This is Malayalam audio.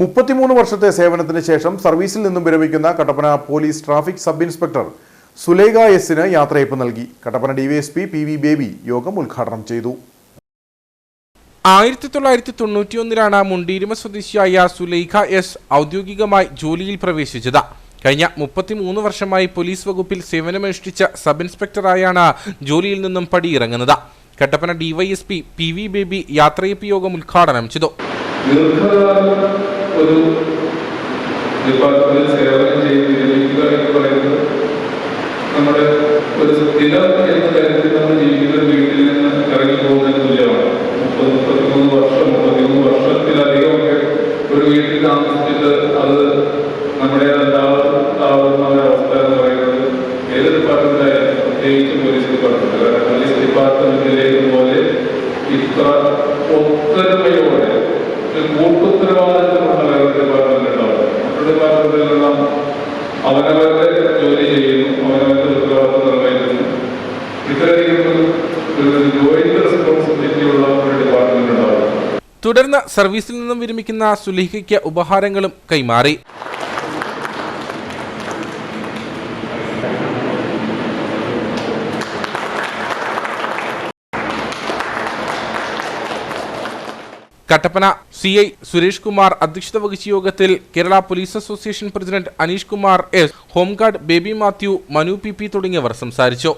മുപ്പത്തിമൂന്ന് വർഷത്തെ സേവനത്തിന് ശേഷം സർവീസിൽ നിന്നും വിരമിക്കുന്ന Kattappana police traffic sub inspector Sulekha എസിന് യാത്രയപ്പ് നൽകി. Kattappana DYSP P V Baby യോഗം ഉദ്ഘാടനം ചെയ്തു. ആയിരത്തി തൊള്ളായിരത്തി തൊണ്ണൂറ്റിയൊന്നിലാണ് മുണ്ടീരുമ സ്വദേശിയായ സുലൈഖ എസ് ഔദ്യോഗികമായി ജോലിയിൽ പ്രവേശിച്ചത്. കഴിഞ്ഞ മുപ്പത്തിമൂന്ന് വർഷമായി പോലീസ് വകുപ്പിൽ സേവനമനുഷ്ഠിച്ച സബ് ഇൻസ്പെക്ടറായാണ് ജോലിയിൽ നിന്നും പടിയിറങ്ങുന്നത്. Kattappana DYSP P V Baby യാത്രയപ്പ് യോഗം ഉദ്ഘാടനം ചെയ്തു. ഒരു ഡിപ്പാർട്ട്മെന്റിൽ സേവനം ചെയ്ത് വിരമിക്കുക എന്ന് പറയുന്നത് നമ്മുടെ ഒരു സ്ഥിരം എന്ന കാര്യത്തിൽ നമ്മൾ ജീവിക്കുന്ന വീട്ടിൽ നിന്ന് ഇറങ്ങി തുല്യമാണ്. മുപ്പത് മുപ്പത്തിമൂന്ന് വർഷം മുപ്പത്തിമൂന്ന് വർഷത്തിലധികമൊക്കെ ഒരു വീട്ടിൽ താമസിച്ചിട്ട് അത് നമ്മുടെ ഉണ്ടാവുന്ന ഒരവസ്ഥ എന്ന് പറയുന്നത് ഏത് ഡിപ്പാർട്ട്മെന്റായാലും പ്രത്യേകിച്ച് പോലീസ് ഡിപ്പാർട്ട്മെന്റ് കാരണം പോലീസ് ഡിപ്പാർട്ട്മെന്റിലേക്ക് പോലെ ജോയിന്റ് തുടർന്ന് സർവീസിൽ നിന്നും വിരമിക്കുന്ന സുലിഹയ്ക്ക് ഉപഹാരങ്ങളും കൈമാറി. കട്ടപ്പന സി ഐ സുരേഷ് കുമാർ അധ്യക്ഷത വഹിച്ച യോഗത്തിൽ Kerala police association president Aneesh Kumar S home guard Baby Mathew Manu P P തുടങ്ങിയവർ സംസാരിച്ചു.